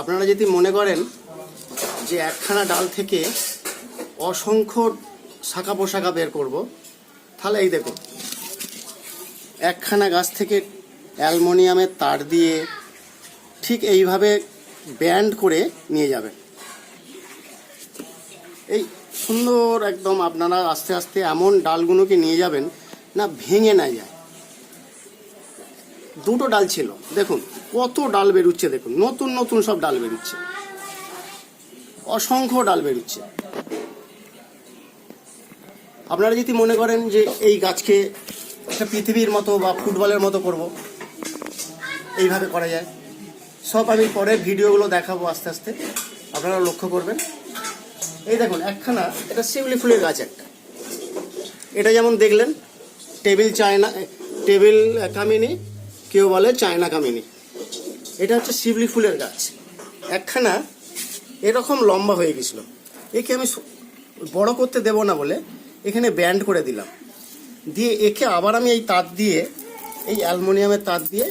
আপনারা যদি মনে করেন যে একখানা ডাল থেকে অসংখ্য শাখা পোশাখা বের করব, তাহলে এই দেখুন, একখানা গাছ থেকে অ্যালমোনিয়ামের তার দিয়ে ঠিক এইভাবে ব্যান্ড করে নিয়ে যাবেন। এই সুন্দর একদম আপনারা আস্তে আস্তে এমন ডালগুলোকে নিয়ে যাবেন, না ভেঙে না যায়। দুটো ডাল ছিল। দেখুন, কত ডাল বেরুচ্ছে, দেখুন, নতুন নতুন সব ডাল বেরুচ্ছে। অসংখ্য ডাল বেরুচ্ছে। আপনারা যদি মনে করেন যে এই গাছকে একটা পৃথিবীর মতো বা ফুটবলের মতো করব, এইভাবে করা যায়। সব আমি পরে ভিডিওগুলো দেখাবো আস্তে আস্তে। আপনারা লক্ষ্য করবেন। এই দেখুন, একখানা, এটা শিউলি ফুলের গাছ একটা। এটা যেমন দেখলেন, টেবিল চায়না টেবিল কামিনী কেউ বলে চায়না কামিনী। এটা হচ্ছে শিবলি ফুলের গাছ। একখানা এরকম লম্বা হয়ে গেছিল। একে আমি বড় করতে দেব না বলে এখানে ব্যান্ড করে দিলাম। দিয়ে একে আবার আমি এই তার দিয়ে, এই অ্যালমোনিয়ামের তার দিয়ে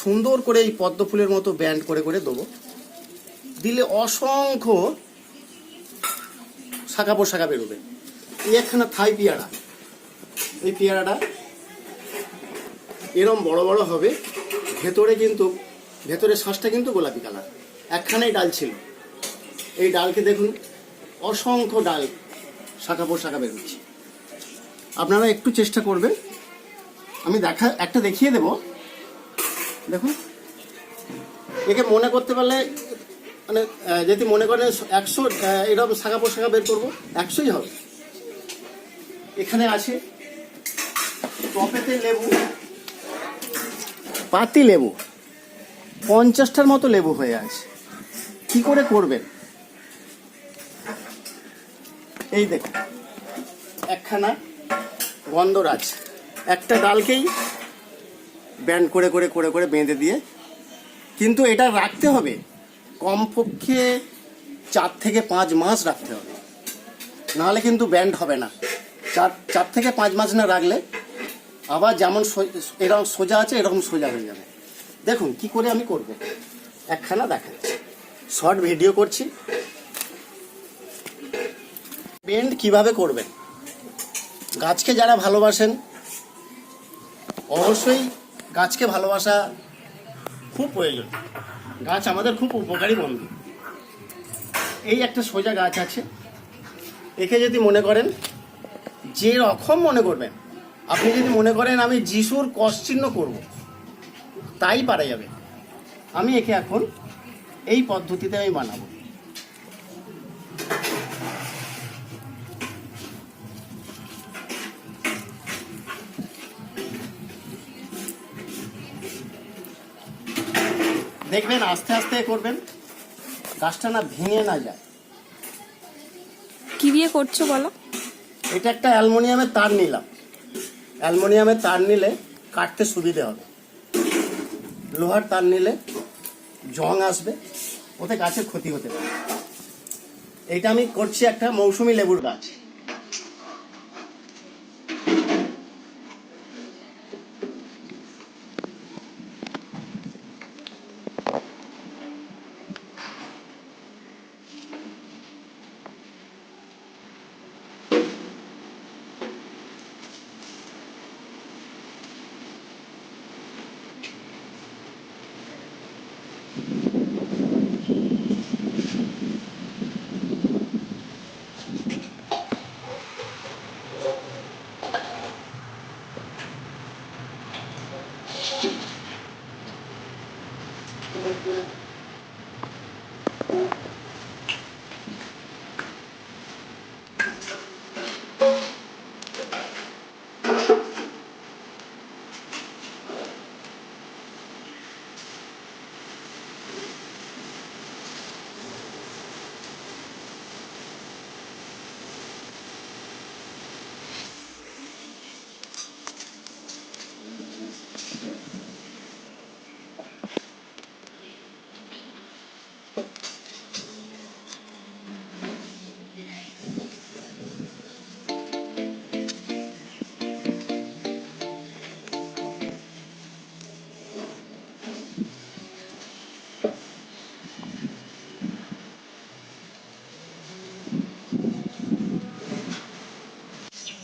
সুন্দর করে এই পদ্ম ফুলের মতো ব্যান্ড করে করে দেবো। দিলে অসংখ্য শাখা পোশাখা বেরোবে। এই একখানা থাই পেয়ারা। এই পেয়ারাটা এরম বড় বড় হবে, ভেতরে কিন্তু, ভেতরে শ্বাসটা কিন্তু গোলাপি কালার। একখানাই ডাল ছিল। এই ডালকে দেখুন, অসংখ্য ডাল শাখা পোশাখা বেরোচ্ছে আপনারা একটু চেষ্টা করবেন। আমি দেখা, একটা দেখিয়ে দেব। দেখুন। একে মনে করতে পারলে মানে যদি মনে করেন একশো এরকম শাখা পোশাখা বের করব, একশোই হবে। এখানে আছে টপেতে লেবু পাতি লেবু। পঞ্চাশটার মতো লেবু হয়ে আছে। কি করে করবেন? এই দেখুন, একখানা গন্ধ গন্ধরাজ। একটা ডালকেই ব্যান্ড করে করে করে করে বেঁধে দিয়ে, কিন্তু এটা রাখতে হবে। কমপক্ষে চার থেকে পাঁচ মাস রাখতে হবে। নাহলে কিন্তু ব্যান্ড হবে না। চার চার থেকে পাঁচ মাস না রাখলে আবার যেমন এরকম সোজা আছে, এরকম সোজা হয়ে যাবে। দেখুন, কি করে আমি করব? একখানা দেখাচ্ছি। শর্ট ভিডিও করছি। বেন্ড কীভাবে করবেন? গাছকে যারা ভালোবাসেন, অবশ্যই গাছকে ভালোবাসা খুব প্রয়োজন। গাছ আমাদের খুব উপকারী বন্ধু। এই একটা সোজা গাছ আছে। একে যদি মনে করেন যে রকম মনে করবেন আপনি যদি মনে করেন আমি যিশুর কশ্চিহ্ন করব তাই পারা যাবে। আমি একে এখন এই পদ্ধতিতে আমি বানাবো। দেখবেন আস্তে আস্তে করবেন গাছটা না ভেঙে না যায়। কি দিয়ে করছ বলো? এটা একটা অ্যালমোনিয়ামের তার নিলাম। অ্যালমোনিয়ামের তার নিলে কাটতে সুবিধে হবে। লোহার তার নিলে জং আসবে, ওতে গাছের ক্ষতি হতে পারে। এটা আমি করছি একটা মৌসুমি লেবুর গাছ।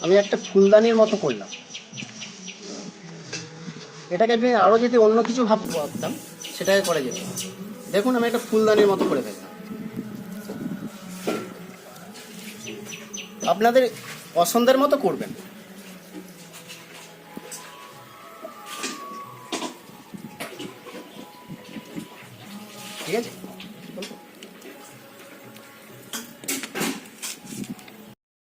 আমি একটা ফুলদানির মতো করলাম। এটাকে আমি আরও যদি অন্য কিছু ভাব ভাবতাম সেটাকে করা যেত। দেখুন, আমি একটা ফুলদানির মতো করে ফেললাম। আপনাদের পছন্দের মতো করবেন। ঠিক আছে?